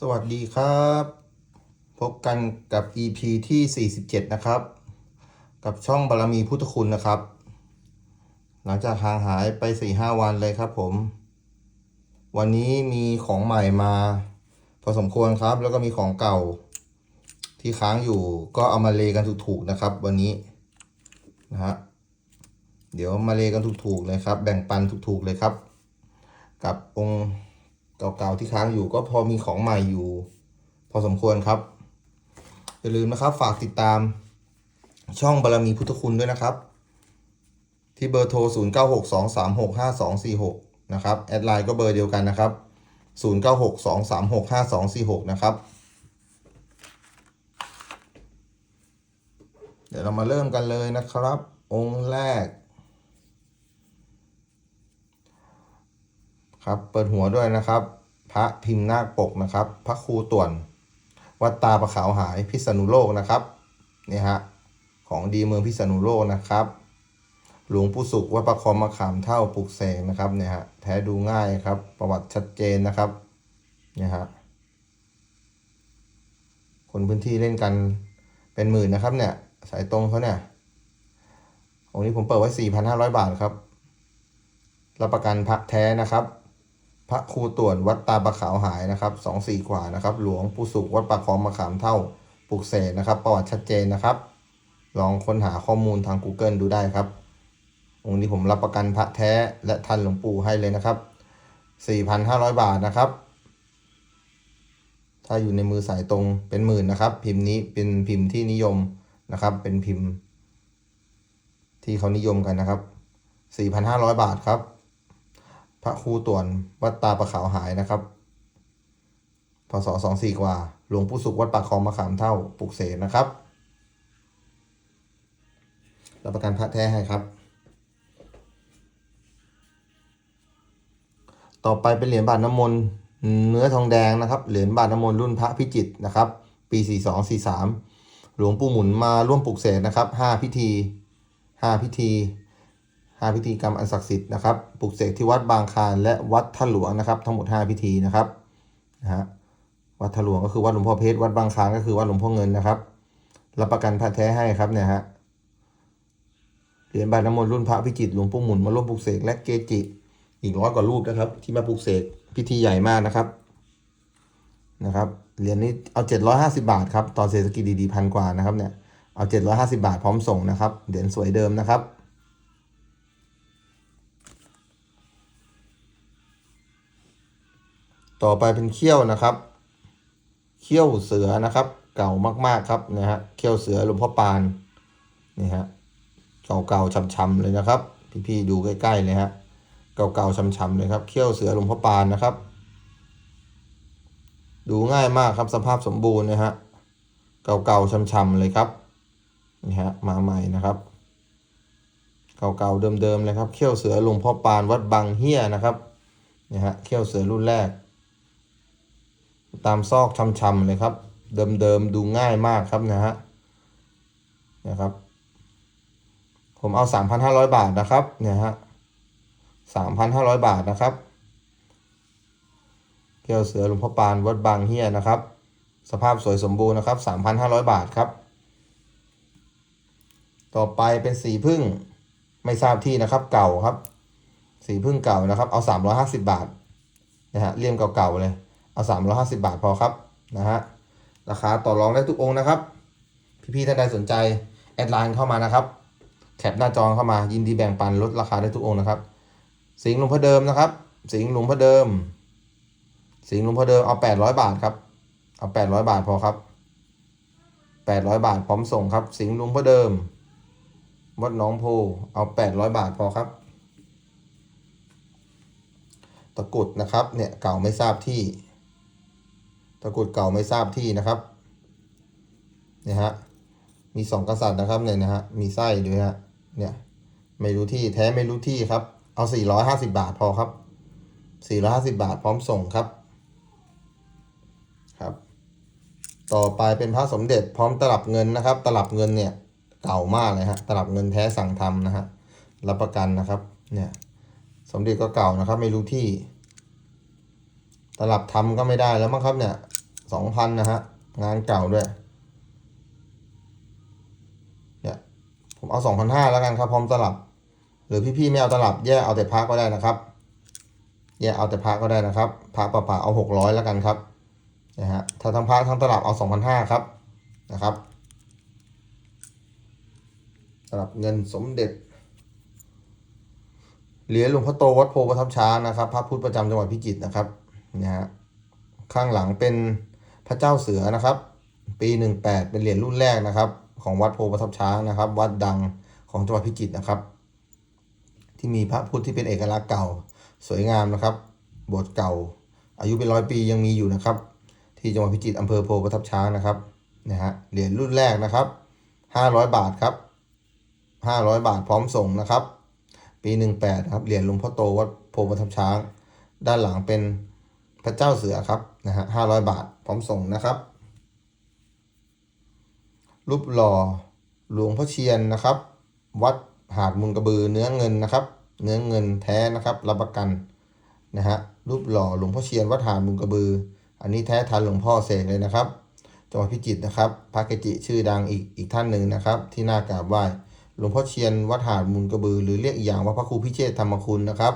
สวัสดีครับ พบกันกับ EP ที่ 47 นะครับ กับช่องบารมีพุทธคุณนะครับ หลังจากห่างหายไป 4-5 วันเลยครับผม วันนี้มีของใหม่มา พอสมควรครับ แล้วก็มีของเก่า ที่ค้างอยู่ก็เอามาเลกันถูกๆนะครับ วันนี้นะฮะเดี๋ยวมาเลกันถูกๆเลยครับ แบ่งปันถูกๆเลยครับ กับองค์ เก่าๆที่ค้างอยู่ก็พอมีของใหม่อยู่ พอสมควรครับ อย่าลืมนะครับฝากติดตามช่องบารมีพุทธคุณด้วยนะครับ ที่เบอร์โทร 0962365246 นะครับ แอดไลน์ก็เบอร์เดียวกันนะครับ 0962365246 นะครับ เดี๋ยวเรามาเริ่มกันเลยนะครับ องค์แรก ครับ เปิดหัวด้วยนะครับ พระพิมพ์นาคปกนะครับ พระครูต่วน วัดตาประขาวหายพิษณุโลกนะครับนี่ฮะของดีเมืองพิษณุโลกนะครับ หลวงปู่สุขวัดประคอมมะขามเท่าปลุกเสกนะครับเนี่ยฮะแท้ดูง่ายครับ ประวัติชัดเจนนะครับเนี่ยฮะคนพื้นที่เล่นกันเป็นหมื่นนะครับเนี่ยสายตรงเขาเนี่ยองค์นี้ผมเปิดไว้ 4,500 บาทครับ รับประกันพระแท้นะครับ ระครูต่วนวัดตาปะขาวหายนะครับสองสี่กว่านะครับ หลวงปู่สุขวัดปากคลองมะขามเท่าปลุกเสกนะครับ ประวัติชัดเจนนะครับ ลองค้นหาข้อมูลทาง Google ดูได้ครับองค์นี้ผมรับประกันพระแท้และทันหลวงปู่ให้เลยนะครับ 4,500 บาทนะครับ ถ้าอยู่ในมือสายตรงเป็นหมื่นนะครับ พิมพ์นี้เป็นพิมพ์ที่นิยมนะครับ เป็นพิมพ์ ที่เขานิยมกันนะครับ 4,500 บาทครับ พระครูต่วนวัดตาประขาวหายนะครับพศสองสี่กว่า หลวงปู่สุขวัดปากคลองมะขามเท่าปลุกเสกนะครับรับประกันพระแท้ให้ครับ ต่อไปเป็นเหรียญบาทน้ำมนต์เนื้อทองแดงนะครับ เหรียญบาทน้ำมนต์รุ่นพระพิจิตรนะครับ ปี 4243 หลวงปู่หมุนมาร่วมปลุกเสกนะครับ 5 พิธี 5 พิธี 5 พิธีกรรมอันศักดิ์สิทธิ์นะครับปลุกเสกที่วัดบางคานและวัดท่าหลวงนะครับ ทั้งหมด 5 พิธีนะครับนะฮะวัดท่าหลวงก็คือวัดหลวงพ่อเพชรวัดบางคานก็คือวัดหลวงพ่อเงินนะครับรับประกันพระแท้ให้ครับเนี่ยฮะเหรียญบาทน้ำมนต์รุ่นพระพิจิตรหลวงปู่หมุนมาร่วมปลุกเสกและเกจิ อีกร้อยกว่ารูปนะครับ ที่มาปลุกเสกพิธีใหญ่มากนะครับนะครับเหรียญนี้เอาเจ็ดร้อยห้าสิบาทครับตอนเศรษฐกิจดีๆพันกว่านะครับเนี่ยเอาเจ็ดร้อยห้าสิบาทพร้อมส่งนะครับเหรียญสวยเดิมนะครับ ต่อไปเป็นเขี้ยวนะครับเขี้ยวเสือนะครับ เก่ามากๆครับนะฮะเขี้ยวเสือหลวงพ่อปานนี่ฮะเก่าๆช้ำๆเลยนะครับ พี่ๆดูใกล้ๆเลยฮะเก่าๆช้ำๆเลยครับเขี้ยวเสือหลวงพ่อปานนะครับ ดูง่ายมากครับสภาพสมบูรณ์นะฮะเก่าๆช้ำๆเลยครับนี่ฮะมาใหม่นะครับเก่าๆเดิมๆเลยครับเขี้ยวเสือหลวงพ่อปานวัดบางเฮียนะครับนี่ฮะเขี้ยวเสือรุ่นแรก ตามซอกช้ำๆเลยครับ เดิมๆดูง่ายมากครับนะฮะนะครับ ผมเอา 3,500 บาทนะครับเนี่ยฮะสามพันห้าร้อยบาทนะครับเกี่ยวเสือหลวงพ่อปานวัดบางเฮียนะครับ สภาพสวยสมบูรณ์นะครับสามพันห้าร้อยบาทครับ ต่อไปเป็นสีพึ่งไม่ทราบที่นะครับเก่าครับ สีพึ่งเก่านะครับ เอาสามร้อยห้าสิบาทนะฮะเลี่ยมเก่าๆเลย เอาสามร้อยห้าสิบาทพอครับนะฮะราคาต่อรองได้ทุกองค์นะครับ พี่ๆท่านใดสนใจแอดไลน์เข้ามานะครับแคปหน้าจอเข้ามายินดีแบ่งปันลดราคาได้ทุกองค์นะครับ สิงห์หลวงพ่อเดิมนะครับ สิงห์หลวงพ่อเดิม สิงห์หลวงพ่อเดิมเอาแปดร้อยบาทครับเอาแปดร้อยบาทพอครับแปดร้อยบาทพร้อมส่งครับ สิงห์หลวงพ่อเดิมวัดหนองโพเอาแปดร้อยบาทพอครับ ตะกรุดนะครับเนี่ยเก่าไม่ทราบที่ ตะกรุดเก่าไม่ทราบที่นะครับเนี่ยฮะมีสองกษัตริย์นะครับเนี่ยนะฮะมีไส้ด้วยฮะเนี่ยไม่รู้ที่แท้ไม่รู้ที่ครับ เอา 450 บาทพอครับ 450 บาทพร้อมส่งครับครับ ต่อไปเป็นพระสมเด็จพร้อมตลับเงินนะครับ ตลับเงินเนี่ยเก่ามากเลยฮะตลับเงินแท้สั่งทำนะฮะรับประกันนะครับเนี่ยสมเด็จก็เก่านะครับ ไม่รู้ที่ ตลับทำก็ไม่ได้แล้วมั้งครับเนี่ย สองพันนะฮะ งานเก่าด้วย เนี่ย ผมเอาสองพันห้าแล้วกันครับ พร้อมตลับ หรือพี่ๆไม่เอาตลับแยกเอาแต่พักก็ได้นะครับแยกเอาแต่พักก็ได้นะครับพักเปล่าๆเอาหกร้อยแล้วกันครับนะฮะถ้าทั้งพักทั้งตลับเอาสองพันห้าครับนะครับตลับเงินสมเด็จเหรียญหลวงพ่อโตวัดโพประทับช้างนะครับ พระพุทธประจำจังหวัดพิจิตรนะครับนะฮะข้างหลังเป็น พระเจ้าเสือนะครับ ปีหนึ่งแปดเป็นเหรียญรุ่นแรกนะครับ ของวัดโพประทับช้างนะครับ วัดดังของจังหวัดพิจิตรนะครับ ที่มีพระพุทธที่เป็นเอกลักษณ์เก่าสวยงามนะครับโบสถ์เก่า อายุเป็นร้อยปียังมีอยู่นะครับ ที่จังหวัดพิจิตรอำเภอโพประทับช้างนะครับนะฮะเหรียญรุ่นแรกนะครับห้าร้อยบาทครับห้าร้อยบาทพร้อมส่งนะครับ ปีหนึ่งแปดครับเหรียญหลวงพ่อโตวัดโพประทับช้าง ด้านหลังเป็นพระเจ้าเสือครับ นะฮะห้าร้อยบาทพร้อมส่งนะครับ รูปหล่อหลวงพ่อเชียนนะครับ วัดหาดมุนกระบือเนื้อเงินนะครับ เนื้อเงินแท้นะครับรับประกันนะฮะรูปหล่อหลวงพ่อเชียนวัดหาดมุนกระบือ อันนี้แท้ทันหลวงพ่อเสกเลยนะครับจังหวัดพิจิตรนะครับพระเกจิชื่อดังอีกอีกท่านหนึ่งนะครับ ที่น่ากราบไหว้หลวงพ่อเชียนวัดหาดมุนกระบือ หรือเรียกอีกอย่างว่าพระครูพิเชษธรรมคุณนะครับ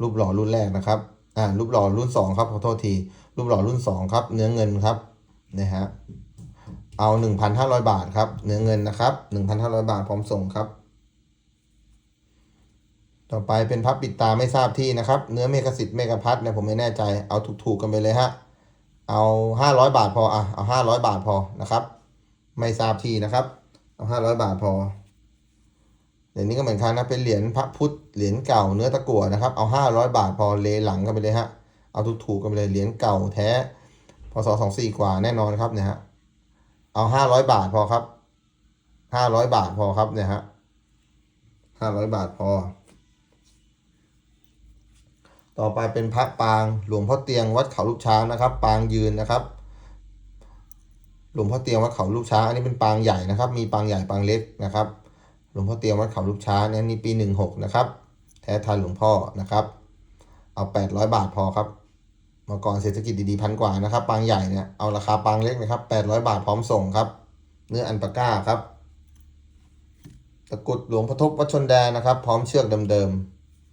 รูปหล่อรุ่นแรกนะครับ อ่ารูปหล่อรุ่นสองครับขอโทษที รูปหล่อรุ่นสองครับ เนื้อเงินครับนะฮะเอาหนึ่งพันห้าร้อยบาทครับ เนื้อเงินนะครับหนึ่งพันห้าร้อยบาทพร้อมส่งครับ ต่อไปเป็นพับปิดตาไม่ทราบที่นะครับ เนื้อเมกสิทธิ์เมกพัทเนี่ยผมไม่แน่ใจเอาถูกๆกันไปเลยฮะเอาห้าร้อยบาทพออะเอาห้าร้อยบาทพอนะครับ ไม่ทราบที่นะครับ เอาห้าร้อยบาทพอ เหรียญนี้ก็เหมือนกันนะเป็นเหรียญพระพุทธเหรียญเก่าเนื้อตะกั่วนะครับเอาห้าร้อยบาทพอเลหลังกันไปเลยฮะเอาถูกๆกันไปเลยเหรียญเก่าแท้พศสองสี่กว่าแน่นอนครับเนี่ยฮะเอาห้าร้อยบาทพอครับห้าร้อยบาทพอครับเนี่ยฮะห้าร้อยบาทพอ ต่อไปเป็นพระปางหลวงพ่อเตียงวัดเขาลูกช้างนะครับ ปางยืนนะครับ หลวงพ่อเตียงวัดเขาลูกช้างอันนี้เป็นปางใหญ่นะครับ มีปางใหญ่ปางเล็กนะครับ หลวงพ่อเตียงวัดเขาลูกช้างเนี่ยนี่ปีหนึ่งหกนะครับแท้ทันหลวงพ่อนะครับ เอาแปดร้อยบาทพอครับเมื่อก่อนเศรษฐกิจดีๆพันกว่านะครับปางใหญ่เนี่ยเอาราคาปางเล็กนะครับแปดร้อยบาทพร้อมส่งครับ เนื้ออันปาก้าครับตะกรุดหลวงพ่อทบวัชนแดนนะครับ พร้อมเชือกเดิม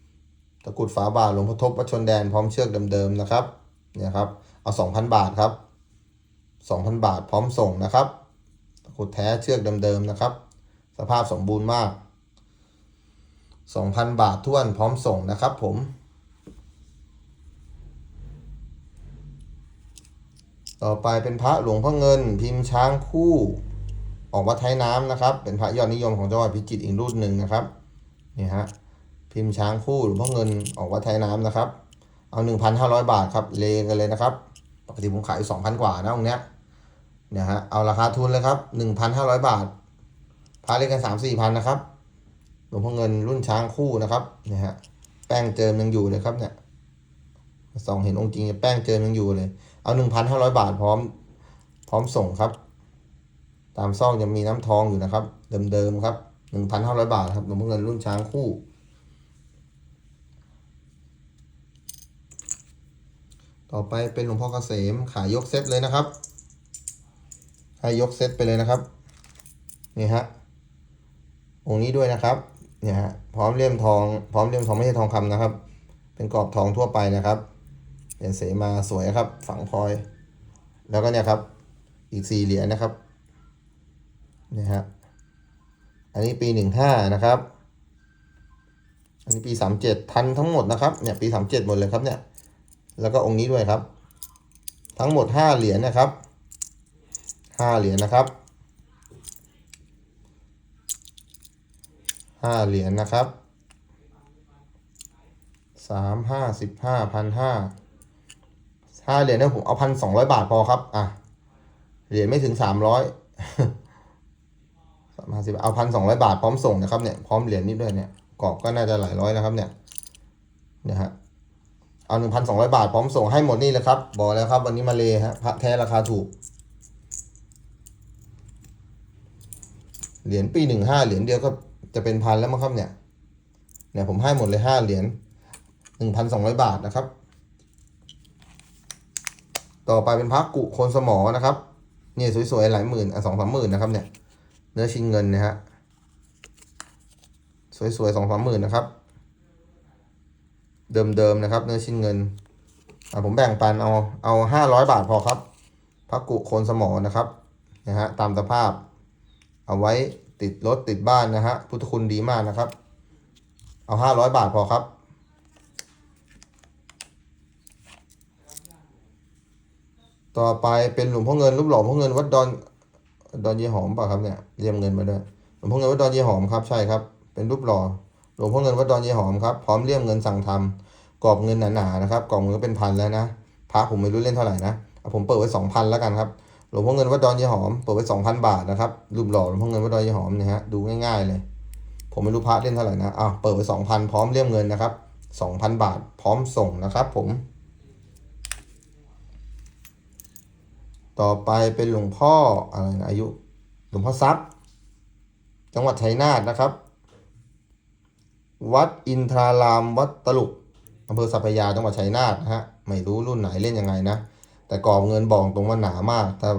ๆตะกรุดฝาบาทหลวงพ่อทบวัชนแดนพร้อมเชือกเดิมๆนะครับเนี่ยครับเอาสองพันบาทครับสองพันบาทพร้อมส่งนะครับตะกรุดแท้เชือกเดิมๆนะครับ ภาพสมบูรณ์มากสองพันบาทท้วนพร้อมส่งนะครับผม ต่อไปเป็นพระหลวงพ่อเงิน พิมพ์ช้างคู่ ออกวัดไทยน้ำนะครับ เป็นพระยอดนิยมของจังหวัดพิจิตรอีกรุ่นหนึ่งนะครับนี่ฮะพิมพ์ช้างคู่หลวงพ่อเงินออกวัดไทยน้ำนะครับ เอา 1,500 บาทครับเลกันเลยนะครับปกติผมขายอยู่2,000 กว่านะตรงเนี้ยเนี่ยฮะเอาราคาทุนเลยครับ 1,500 บาท พาเล่นกัน3 4พันนะครับหลวงพ่อเงินรุ่นช้างคู่นะครับเนี่ยฮะแป้งเจิมยังอยู่เลยครับเนี่ยสองเห็นองค์จริงแป้งเจิมยังอยู่เลย เอา1,500บาทพร้อม พร้อมส่งครับ ตามซองยังมีน้ำทองอยู่นะครับ เดิมๆครับ1,500บาทครับหลวงพ่อเงินรุ่นช้างคู่ต่อไปเป็นหลวงพ่อเกษมขายยกเซตเลยนะครับ ให้ยกเซตไปเลยนะครับ นี่ฮะ องค์นี้ด้วยนะครับเนี่ยฮะพร้อมเลี่ยมทองพร้อมเลี่ยมทองไม่ใช่ทองคำนะครับ เป็นกรอบทองทั่วไปนะครับเหรียญเสมาสวยครับ ฝังพลอย แล้วก็เนี่ยครับ อีกสี่เหรียญนะครับเนี่ยฮะอันนี้ปีหนึ่งห้านะครับ อันนี้ปีสามเจ็ดทันทั้งหมดนะครับเนี่ยปีสามเจ็ดหมดเลยครับเนี่ย แล้วก็องค์นี้ด้วยครับ ทั้งหมดห้าเหรียญนะครับห้าเหรียญนะครับ ห้าเหรียญนะครับสามห้าสิบห้าพันห้าห้าเหรียญเนี่ยผมเอาพันสองร้อยบาทพอครับ อะ เหรียญไม่ถึงสามร้อยสามห้าสิบเอาพันสองร้อยบาทพร้อมส่งนะครับเนี่ย พร้อมเหรียญนี้ด้วยเนี่ย กรอบก็น่าจะหลายร้อยนะครับเนี่ยนี่ยฮะ เอาหนึ่งพันสองร้อยบาทพร้อมส่งให้หมดนี่เลยครับ บอกแล้วครับวันนี้มาเลยฮะพระแท้ราคาถูก เหรียญปีหนึ่งห้าเหรียญเดียวก็ จะเป็นพันแล้วมั้งครับเนี่ย เนี่ยผมให้หมดเลยห้าเหรียญหนึ่งพันสองร้อยบาทนะครับ ต่อไปเป็นพระกุโคนสมอนะครับนี่สวยๆหลายหมื่นอะสองสามหมื่นนะครับเนี่ย เนื้อชิ้นเงินนะฮะ สวยๆสองสามหมื่นนะครับ เดิมๆนะครับ เนื้อชิ้นเงินอะผมแบ่งปันเอาเอาห้าร้อยบาทพอครับพระกุโคนสมอนะครับนะฮะตามสภาพ เอาไว้ ติดรถติดบ้านนะฮะ พุทธคุณดีมากนะครับ เอาห้าร้อยบาทพอครับต่อไปเป็นหลวงพ่อเงินรูปหล่อพ่อเงินวัดดอนดอนเยหอมป่ะครับเนี่ยเรียมเงินมาด้วยหลวงพ่อเงินวัดดอนเยหอมครับใช่ครับ เป็นรูปหล่อหลวงพ่อเงินวัดดอนเยหอมครับพร้อมเรียมเงินสั่งทำกรอบเงินหนาๆนะครับกรอบเงินก็เป็นพันแล้วนะพระผมไม่รู้เล่นเท่าไหร่นะเอาผมเปิดไว้สองพันแล้วกันครับ หลวงพ่อเงินวัดดอนเยหอมเปิดไว้สองพันบาทนะครับรูปหล่อหลวงพ่อเงินวัดดอนเยหอมเนี่ยฮะดูง่ายๆเลย ผมไม่รู้พระเล่นเท่าไหร่นะอ้าวเปิดไว้สองพันพร้อมเรียมเงินนะครับสองพันบาทพร้อมส่งนะครับ ผม ต่อไปเป็นหลวงพ่ออะไรนะอายุ หลวงพ่อทรัพย์ จังหวัดชัยนาทนะครับ วัดอินทรารามวัดตลุกอำเภอสัพพยาจังหวัดชัยนาทนะฮะไม่รู้รุ่นไหนเล่นยังไงนะ แต่กรอบเงินบอกตรงว่าหนามาก ถ้า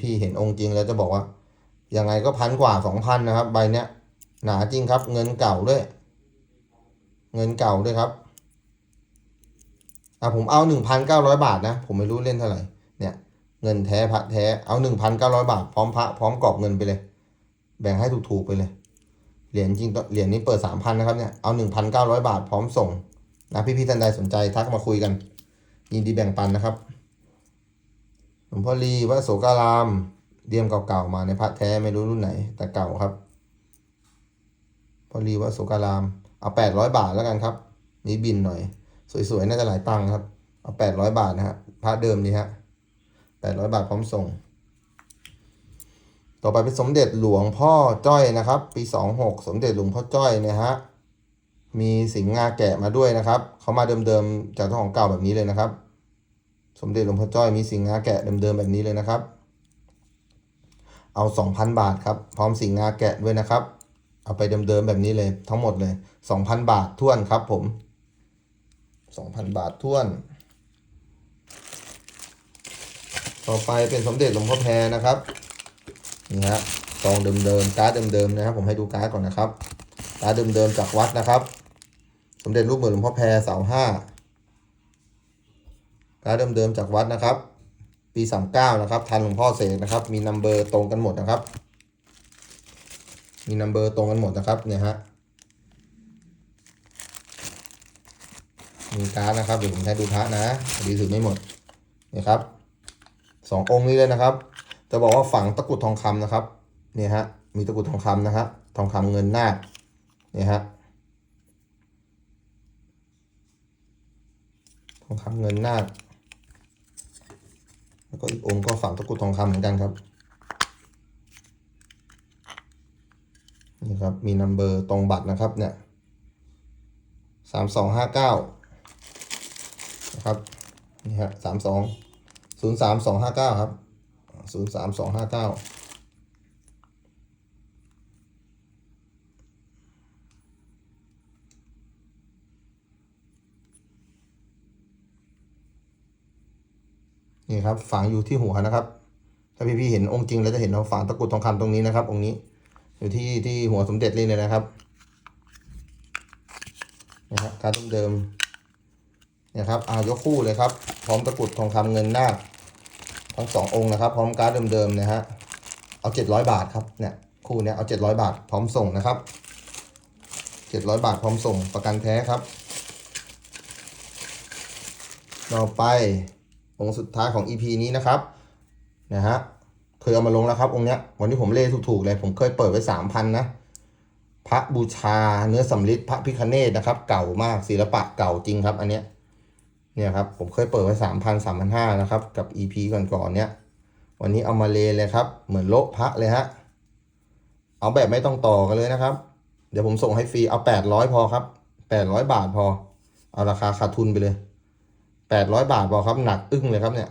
พี่ๆเห็นองค์จริงแล้วจะบอกว่า ยังไงก็พันกว่าสองพันนะครับ ใบเนี้ย หนาจริงครับ เงินเก่าด้วย เงินเก่าด้วยครับอะผมเอาหนึ่งพันเก้าร้อยบาทนะ ผมไม่รู้เล่นเท่าไหร่ เนี่ย เงินแท้พระแท้ เอาหนึ่งพันเก้าร้อยบาท พร้อมพระพร้อมกรอบเงินไปเลย แบ่งให้ถูกๆไปเลย เหรียญจริงเหรียญนี้เปิดสามพันนะครับเนี่ย เอาหนึ่งพันเก้าร้อยบาทพร้อมส่งนะพี่ๆท่านใดสนใจทักมาคุยกัน ยินดีแบ่งปันนะครับ หลวงพ่อลีวัดโสการามเดียมเก่าๆมาในพระแท้ไม่รู้รุ่นไหน แต่เก่าครับ พอรีวัดโสการาม เอาแปดร้อยบาทแล้วกันครับ นี่บินหน่อย สวยๆ น่าจะหลายตังค์ครับ เอาแปดร้อยบาทนะฮะพระเดิมนี่ฮะแปดร้อยบาทพร้อมส่ง ต่อไปเป็นสมเด็จหลวงพ่อจ้อยนะครับ ปีสองหกสมเด็จหลวงพ่อจ้อยเนี่ยฮะมีสิงห์งาแกะมาด้วยนะครับเขามาเดิมๆจากเจ้าของเก่าแบบนี้เลยนะครับ สมเด็จหลวงพ่อจ้อยมีสิงห์งาแกะเดิมๆแบบนี้เลยนะครับ เอาสองพันบาทครับ พร้อมสิงห์งาแกะด้วยนะครับ เอาไปเดิมๆแบบนี้เลย ทั้งหมดเลยสองพันบาทท้วนครับ ผมสองพันบาทท้วน ต่อไปเป็นสมเด็จหลวงพ่อแพรนะครับนี่ฮะซองเดิมๆการ์ดเดิมๆนะครับ ผมให้ดูการ์ดก่อนนะครับการ์ดเดิมๆจากวัดนะครับ สมเด็จรูปเหมือนหลวงพ่อแพรเสาห้า การ์ดเดิมๆจากวัดนะครับ ปีสามเก้านะครับ ทันหลวงพ่อเสกนะครับ มีนัมเบอร์ตรงกันหมดนะครับ มีนัมเบอร์ตรงกันหมดนะครับเนี่ยฮะมีการ์ดนะครับเดี๋ยวผมให้ดูพระนะดีถือไม่หมดนี่ครับสององค์นี้เลยนะครับ จะบอกว่าฝังตะกรุดทองคำนะครับเนี่ยฮะมีตะกรุดทองคำนะฮะทองคำเงินหน้าเนี่ยฮะทองคำเงินหน้า แล้วก็อีกองค์ก็ฝังตะกรุดทองคำเหมือนกันครับ นี่ครับ มีนัมเบอร์ตรงบัตรนะครับเนี่ยสามสองห้าเก้านะครับ นี่ฮะสามสองศูนย์สามสองห้าเก้าครับศูนย์สามสองห้าเก้า นี่ครับฝังอยู่ที่หัวนะครับ ถ้าพี่ๆเห็นองค์จริงแล้วจะเห็นเราฝังตะกรุดทองคำตรงนี้นะครับ องค์นี้ อยู่ที่ที่หัวสมเด็จเลยนะครับนะครับการเดิมนะครับเอายกคู่เลยครับ พร้อมตะกรุดทองคำเงินหน้าทั้งสององค์นะครับ พร้อมการ์ดเดิมๆนะฮะเอาเจ็ดร้อยบาทครับเนี่ยคู่เนี้ยเอาเจ็ดร้อยบาทพร้อมส่งนะครับเจ็ดร้อยบาทพร้อมส่งประกันแท้ครับ ต่อไป องค์สุดท้ายของ EP นี้นะครับนะฮะเคยเอามาลงแล้วครับองค์เนี้ยวันนี้ผมเล่ถูกๆเลย ผมเคยเปิดไว้สามพันนะพระบูชาเนื้อสำริดพระพิคเนตนะครับ เก่ามากศิลปะเก่าจริงครับ อันเนี้ยเนี่ยครับผมเคยเปิดไว้สามพันสามพันห้านะครับ กับ EP ก่อนๆเนี้ยวันนี้เอามาเลเลยครับ เหมือนโลพระเลยฮะเอาแบบไม่ต้องต่อกันเลยนะครับ เดี๋ยวผมส่งให้ฟรีเอาแปดร้อยพอครับแปดร้อยบาทพอ เอาราคาขาดทุนไปเลย แปดร้อยบาทบอกครับหนักอึ้งเลยครับเนี่ย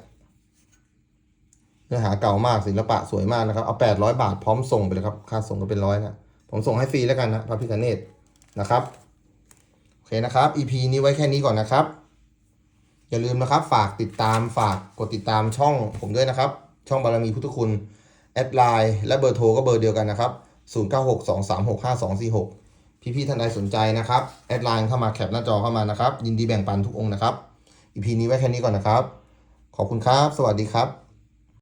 เนื้อหาเก่ามากศิลปะสวยมากนะครับ เอาแปดร้อยบาทพร้อมส่งไปเลยครับ ค่าส่งก็เป็นร้อยนะผมส่งให้ฟรีแล้วกันนะพระพิคเนตนะครับ โอเคนะครับ EP นี้ไว้แค่นี้ก่อนนะครับ อย่าลืมนะครับ ฝากติดตามฝากกดติดตามช่องผมด้วยนะครับ ช่องบารมีพุทธคุณแอดไลน์และเบอร์โทรก็เบอร์เดียวกันนะครับ 0962365246 พี่ๆท่านใดสนใจนะครับ แอดไลน์เข้ามาแคปหน้าจอเข้ามานะครับ ยินดีแบ่งปันทุกองนะครับ EP นี้ไว้แค่นี้ก่อนนะครับ ขอบคุณครับ สวัสดีครับ